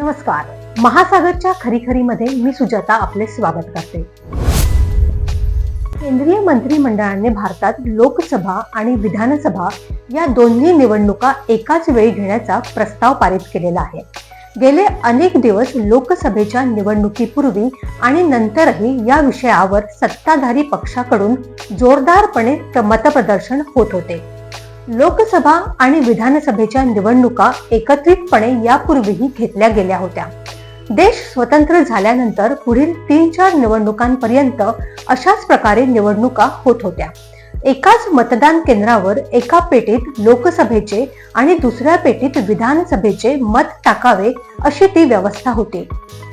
नमस्कार. महासागरच्या खरीखरीमध्ये मी सुजाता आपले स्वागत करते. केंद्रीय मंत्रिमंडळाने भारतात लोकसभा आणि विधानसभा या दोन्ही निवडणुका एकाच वेळी घेण्याचा प्रस्ताव पारित केलेला आहे. गेले अनेक दिवस लोकसभेच्या निवडणुकीपूर्वी आणि नंतरही या विषयावर सत्ताधारी पक्षाकडून जोरदारपणे मतप्रदर्शन होत होते. लोकसभा आणि विधानसभेच्या निवडणुका एकत्रितपणे यापूर्वीही घेतल्या गेल्या होत्या. देश स्वतंत्र झाल्यानंतर पुढील तीन चार निवडणुकांपर्यंत अशाच प्रकारे निवडणुका होत होत्या. एकाच मतदान केंद्रावर एका पेटीत लोकसभेचे आणि दुसऱ्या पेटीत विधानसभेचे मत टाकावे अशी ती व्यवस्था होती.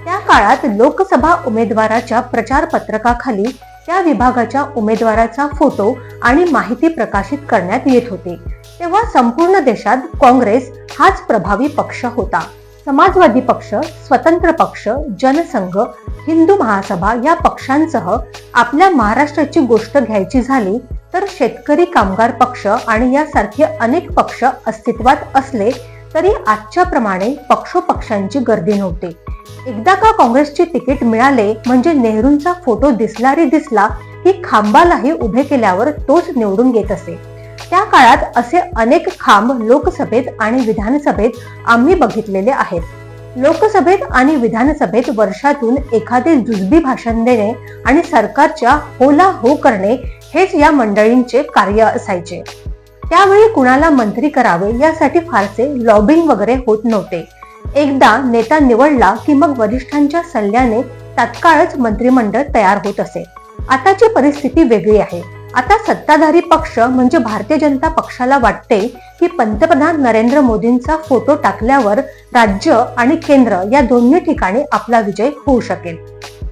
त्या काळात लोकसभा उमेदवाराच्या प्रचार पत्रकाखाली त्या विभागाच्या उमेदवाराचा फोटो आणि माहिती प्रकाशित करण्यात येत होती. तेव्हा संपूर्ण देशात काँग्रेस हाच प्रभावी पक्ष होता. समाजवादी पक्ष स्वतंत्र पक्ष जनसंघ हिंदू महासभा या पक्षांसह आपल्या महाराष्ट्राची गोष्ट घ्यायची झाली तर शेतकरी कामगार पक्ष आणि यासारखे अनेक पक्ष अस्तित्वात असले तरी आजच्या प्रमाणे पक्षोपक्षांची गर्दी नव्हती. एकदा का काँग्रेसचे तिकीट मिळाले म्हणजे नेहरूंचा फोटो दिसला रे दिसला की खांबालाही उभे केल्यावर तोच निवडून येत असे. त्या काळात असे अनेक खांब लोकसभेत आणि विधानसभेत आम्ही बघितलेले आहेत. लोकसभेत आणि विधानसभेत वर्षातून एखादे जुजबी भाषण देणे आणि सरकारच्या होला हो करणे हेच या मंडळींचे कार्य असायचे. त्यावेळी कुणाला मंत्री करावे यासाठी फारसे लॉबिंग वगैरे होत नव्हते. एकदा नेता निवडला की मग वरिष्ठांच्या सल्ल्याने तात्काळच मंत्रिमंडळ तयार होत असे. आताची परिस्थिती वेगळी आहे. आता सत्ताधारी पक्ष म्हणजे भारतीय जनता पक्षाला वाटते की पंतप्रधान नरेंद्र मोदींचा फोटो टाकल्यावर राज्य आणि केंद्र या दोन्ही ठिकाणी आपला विजय होऊ शकेल.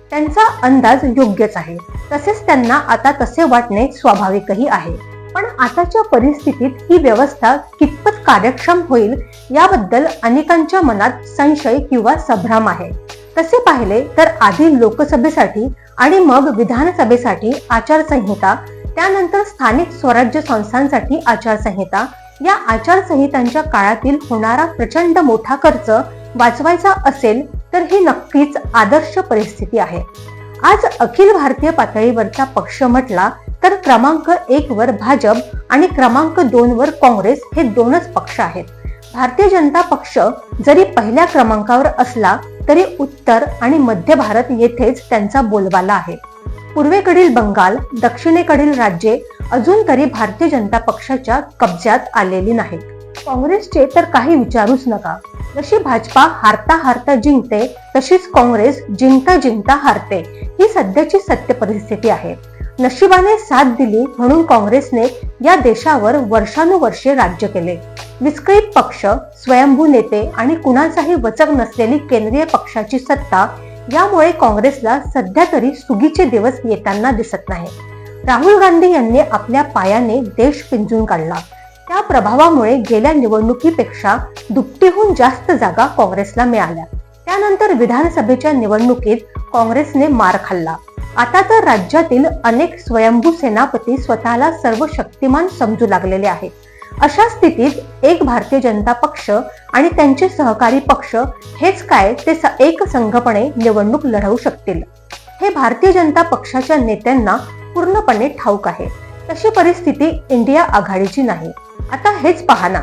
त्यांचा अंदाज योग्यच आहे. तसेच त्यांना आता तसे वाटणे स्वाभाविकही आहे. पण आताच्या परिस्थितीत ही व्यवस्था कितपत कार्यक्षम होईल याबद्दल अनेकांच्या मनात संशय किंवा संभ्रम आहे. तसे पाहिले तर आधी लोकसभेसाठी आणि मग विधानसभेसाठी आचारसंहिता त्यानंतर स्थानिक स्वराज्य संस्थांसाठी आचारसंहिता या आचारसंहितांच्या काळातील होणारा प्रचंड मोठा खर्च वाचवायचा असेल तर ही नक्कीच आदर्श परिस्थिती आहे. आज अखिल भारतीय पातळीवरचा पक्ष म्हटला तर क्रमांक एक वर भाजप आणि क्रमांक दोन वर काँग्रेस हे दोनच पक्ष आहेत. भारतीय जनता पक्ष जरी पहिल्या क्रमांकावर असला तरी उत्तर आणि मध्य भारत येथेच त्यांचा बोलबाला आहे. पूर्वेकडील बंगाल दक्षिणेकडील राज्ये अजून तरी भारतीय जनता पक्षाच्या कब्ज्यात आलेली नाहीत. काँग्रेसचे तर काही विचारूच नका. जशी भाजपा हारता हारता जिंकते तशीच काँग्रेस जिंकता जिंकता हारते ही सध्याची सत्य परिस्थिती आहे. नशिबाने साथ दिली म्हणून काँग्रेसने या देशावर वर्षानुवर्षे राज्य केले. विस्कळीत पक्ष स्वयंभू नेते आणि कुणाचाही वचक नसलेली केंद्रीय पक्षाची सत्ता यामुळे काँग्रेसला सध्या तरी सुगीचे दिवस येताना दिसत नाही. राहुल गांधी यांनी आपल्या पायाने देश पिंजून काढला. त्या प्रभावामुळे गेल्या निवडणुकीपेक्षा दुपटीहून जास्त जागा काँग्रेसला मिळाल्या. त्यानंतर विधानसभेच्या निवडणुकीत काँग्रेसने मार खाल्ला. आता तर राज्यातील अनेक स्वयंभू सेनापती स्वतःला सर्व शक्तिमान समजू लागलेले आहेत. अशा स्थितीत एक भारतीय जनता पक्ष आणि त्यांचे सहकारी पक्ष हेच काय ते एक संघपणे निवडणूक लढवू शकतील? हे भारतीय जनता पक्षाच्या नेत्यांना पूर्णपणे ठाऊक आहे. तशी परिस्थिती इंडिया आघाडीची नाही. आता हेच पाहना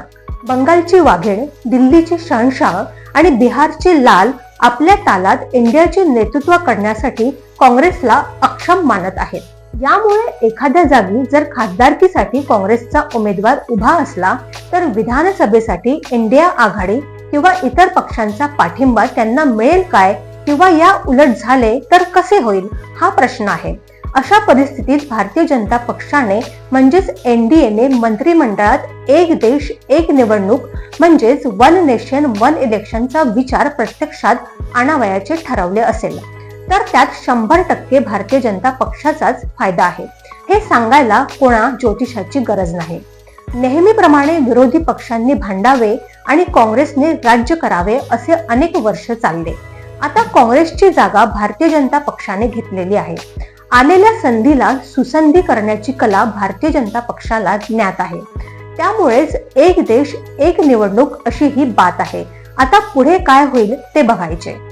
बंगालची वाघीण दिल्लीचे शहनशाह आणि बिहारचे लाल आपल्या तालात इंडियाचे नेतृत्व करण्यासाठी काँग्रेसला अक्षम मानत आहेत. यामुळे एखाद्या जागी जर खासदारकीसाठी काँग्रेसचा उमेदवार उभा असला तर विधानसभेसाठी इंडिया आघाडी किंवा इतर पक्षांचा पाठिंबा त्यांना मिळेल काय किंवा या उलट झाले तर कसे होईल हा प्रश्न आहे. अशा परिस्थितीत भारतीय जनता पक्षाने म्हणजेच एनडीएने मंत्रिमंडळात एक देश एक निवडणूक म्हणजेच वन नेशन वन इलेक्शनचा विचार प्रत्यक्षात आणावयाचे ठरवले असेल. तर त्यात शंभर टक्के भारतीय जनता पक्षाचाच फायदा आहे. हे सांगायला कोणा ज्योतिषाची गरज नाही. नेहमीप्रमाणे विरोधी पक्षांनी भांडावे आणि काँग्रेसने राज्य करावे असे अनेक वर्ष चालले. आता काँग्रेसची जागा भारतीय जनता पक्षाने घेतलेली आहे. आलेल्या संधीला सुसंधी करण्याची कला भारतीय जनता पक्षाला ज्ञात आहे. त्यामुळेच एक देश एक निवडणूक अशी ही बात आहे. आता पुढे काय होईल ते बघायचे.